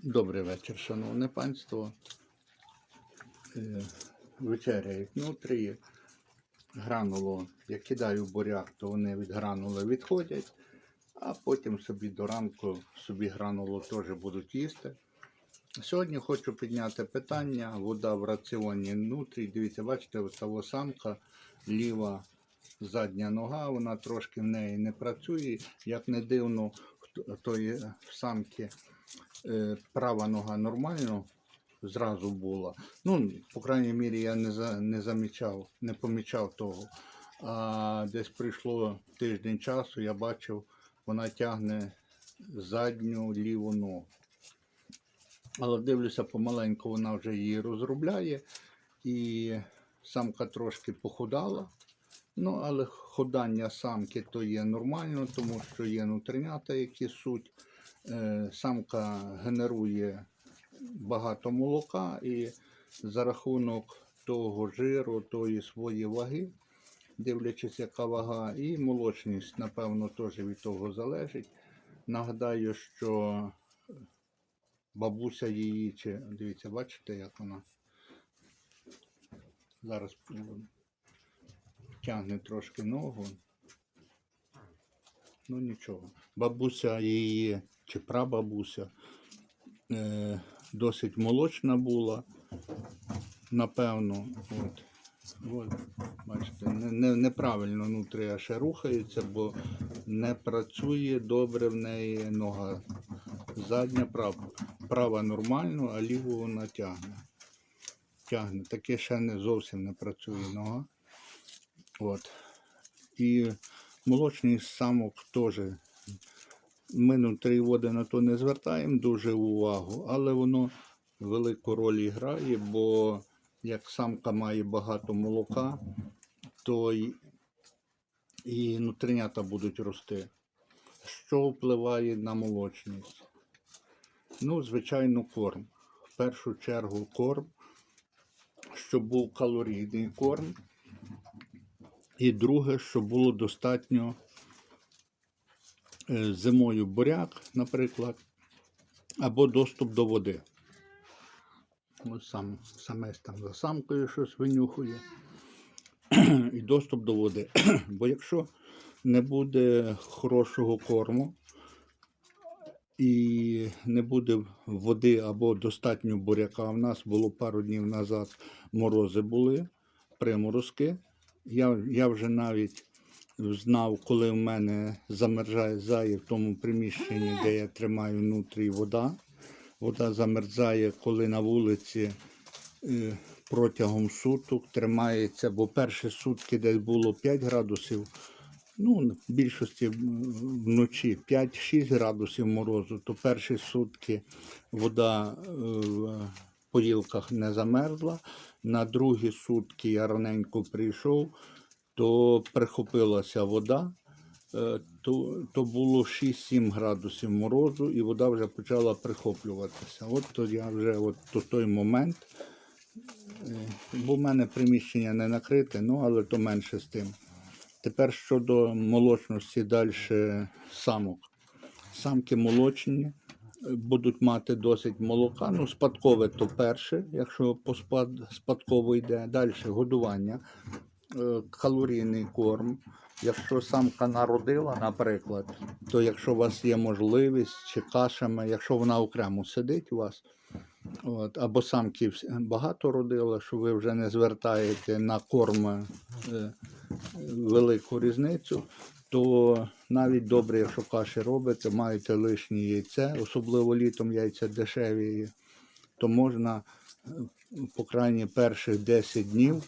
Добрий вечір, шановне панство. Е, Вечеряють внутрі. Грануло, я кидаю в буряк, то вони від гранули відходять, а потім собі до ранку собі грануло теж будуть їсти. Сьогодні хочу підняти питання. Вода в раціоні внутрі. Дивіться, бачите, ось та самка, ліва задня нога, вона трошки в неї не працює. Як не дивно, в тої самки права нога нормально зразу була. Ну, по крайній мірі, я не, за, не замічав, не помічав того. А десь прийшло тиждень часу, я бачив, вона тягне задню ліву ногу. Але дивлюся, помаленьку вона вже її розробляє. І самка трошки похудала. Ну, але ходання самки то є нормально, тому що є нутринята, які суть. Е, Самка генерує багато молока і за рахунок того жиру, тої своєї ваги, дивлячись, яка вага, і молочність, напевно, теж від того залежить. Нагадаю, що бабуся її, чи дивіться, бачите, як вона зараз тягне трошки ногу. Ну нічого. Бабуся її, чи прабабуся, е, досить молочна була, напевно. От. От, бачите, не, не, неправильно нутрія ще рухається, бо не працює добре в неї нога. Задня права, права нормально, а ліву вона тягне. Тягне. Таке ще не зовсім не працює нога. От. І молочність самок теж. Ми внутрі води на то не звертаємо дуже увагу, але воно велику роль грає, бо як самка має багато молока, то й і нутринята будуть рости. Що впливає на молочність? Ну, звичайно, корм. В першу чергу корм, щоб був калорійний корм. І друге, щоб було достатньо е, зимою буряк, наприклад, або доступ до води. Ось сам, саме там за самкою щось винюхує. І доступ до води. Бо якщо не буде хорошого корму і не буде води або достатньо буряка, в нас було пару днів назад морози були, приморозки. Я, я вже навіть знав, коли в мене замерзає в тому приміщенні, де я тримаю внутрі вода. Вода замерзає, коли на вулиці е, протягом суток тримається, бо перші сутки десь було 5 градусів. Ну, в більшості вночі 5-6 градусів морозу, то перші сутки вода е, поїлках не замерзла. На другі сутки я раненько прийшов, то прихопилася вода, е, то, то було 6-7 градусів морозу, і вода вже почала прихоплюватися. От то я вже от то той момент, е, бо в мене приміщення не накрите, ну але то менше з тим. Тепер щодо молочності далі самок. Самки молочні будуть мати досить молока. Ну, спадкове то перше, якщо по спад, спадково йде. Далі годування, е, калорійний корм. Якщо самка народила, наприклад, то якщо у вас є можливість чи кашами, якщо вона окремо сидить у вас, от, або самки багато родила, що ви вже не звертаєте на корм е, велику різницю, то навіть добре, якщо каші робите, маєте лишнє яйце, особливо літом яйця дешеві, то можна, е, по крайній перших 10 днів,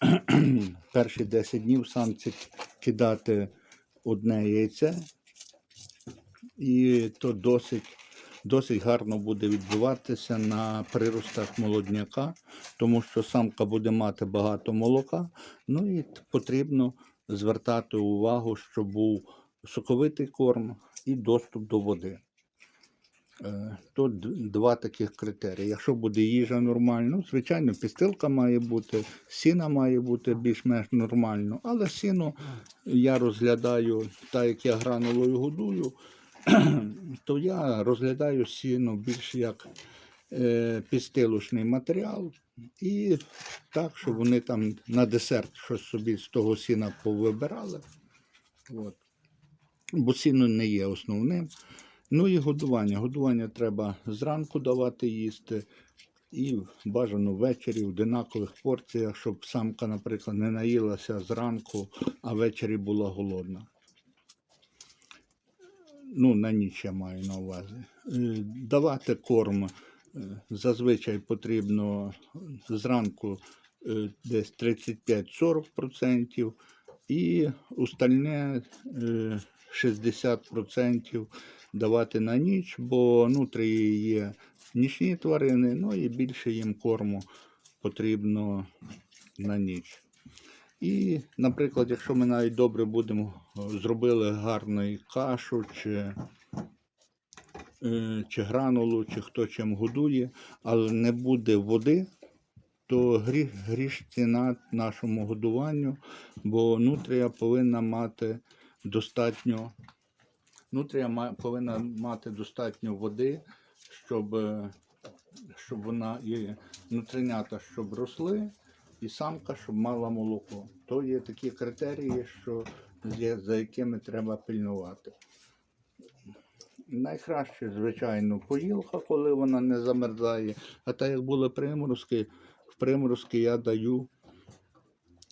перші 10 днів самці кидати одне яйце, і то досить, досить гарно буде відбуватися на приростах молодняка, тому що самка буде мати багато молока. Ну і потрібно звертати увагу, щоб був соковитий корм і доступ до води. Е, д- два таких критерії. Якщо буде їжа нормально, звичайно, підстилка має бути, сіна має бути більш-менш нормально, але сіно я розглядаю, так як я гранулою годую, то я розглядаю сіно більш як е, матеріал. І так, щоб вони там на десерт щось собі з того сіна повибирали. От. Бо сіно не є основним. Ну і годування. Годування треба зранку давати їсти. І бажано ввечері в одинакових порціях, щоб самка, наприклад, не наїлася зранку, а ввечері була голодна. Ну, на ніч я маю на увазі. Е, Давати корм зазвичай потрібно зранку е, десь 35-40% і остальне е, 60% давати на ніч, бо нутрії є нічні тварини, ну і більше їм корму потрібно на ніч. І, наприклад, якщо ми навіть добре будемо е, зробили гарну кашу чи, е, чи гранулу, чи хто чим годує, але не буде води, то гріх, гріш ціна нашому годуванню, бо нутрія повинна мати достатньо, нутрія повинна мати достатньо води, щоб, е, щоб вона і нутринята щоб росли, і самка, щоб мала молоко. То є такі критерії, що за якими треба пильнувати. Найкраще, звичайно, поїлка, коли вона не замерзає. А так як були приморозки, в приморозки я даю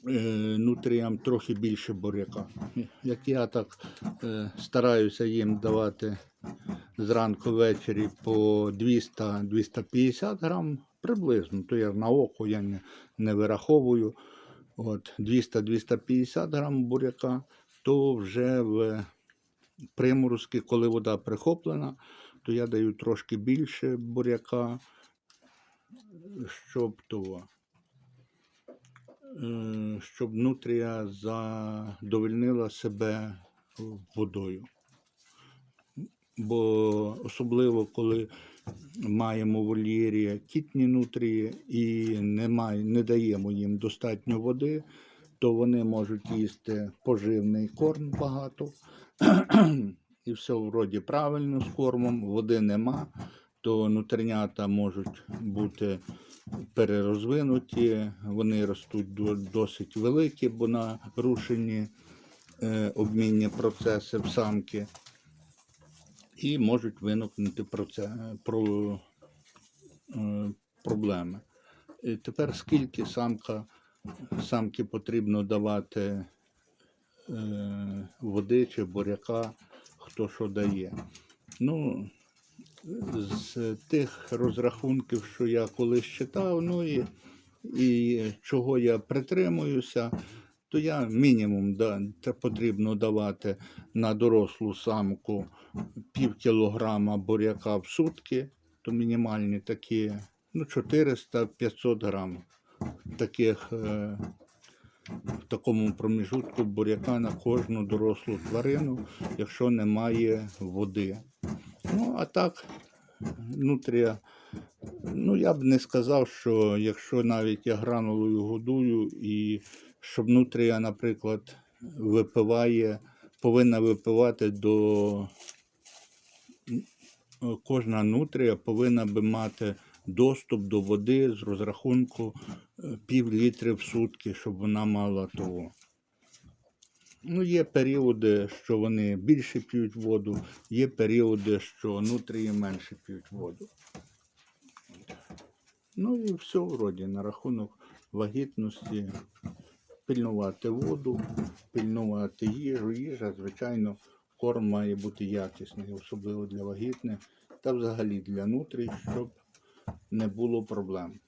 е, нутріям трохи більше буряка. Як я так е, стараюся їм давати зранку ввечері по 200-250 грам приблизно, то я на око я не, не вираховую. От 200-250 грам буряка, то вже в приморозки, коли вода прихоплена, то я даю трошки більше буряка, щоб того. е, Щоб нутрія задовольнила себе водою. Бо особливо коли маємо в вольєрі кітні нутрії і немає, не даємо їм достатньо води, то вони можуть їсти поживний корм багато. І все вроді правильно з кормом, води нема, то нутринята можуть бути перерозвинуті, вони ростуть досить великі, бо нарушені е, обмінні процеси в самки і можуть виникнути про, е, проблеми. І тепер скільки самка, самки потрібно давати е, води чи буряка, хто що дає. Ну, з тих розрахунків, що я колись читав, ну і, і чого я притримуюся, то я мінімум да, потрібно давати на дорослу самку пів кілограма буряка в сутки, то мінімальні такі, ну 400-500 грам таких. Е, в такому проміжутку буряка на кожну дорослу тварину, якщо немає води. Ну, а так, нутрія, ну я б не сказав, що якщо навіть я гранулою годую, і щоб нутрія, наприклад, випиває, повинна випивати до кожна нутрія повинна би мати доступ до води з розрахунку пів літри в сутки, щоб вона мала того. Ну, є періоди, що вони більше п'ють воду, є періоди, що нутрії менше п'ють воду. Ну і все вроді на рахунок вагітності. Пильнувати воду, пильнувати їжу. Їжа, звичайно, корм має бути якісний, особливо для вагітних та взагалі для нутрій, щоб не було проблем.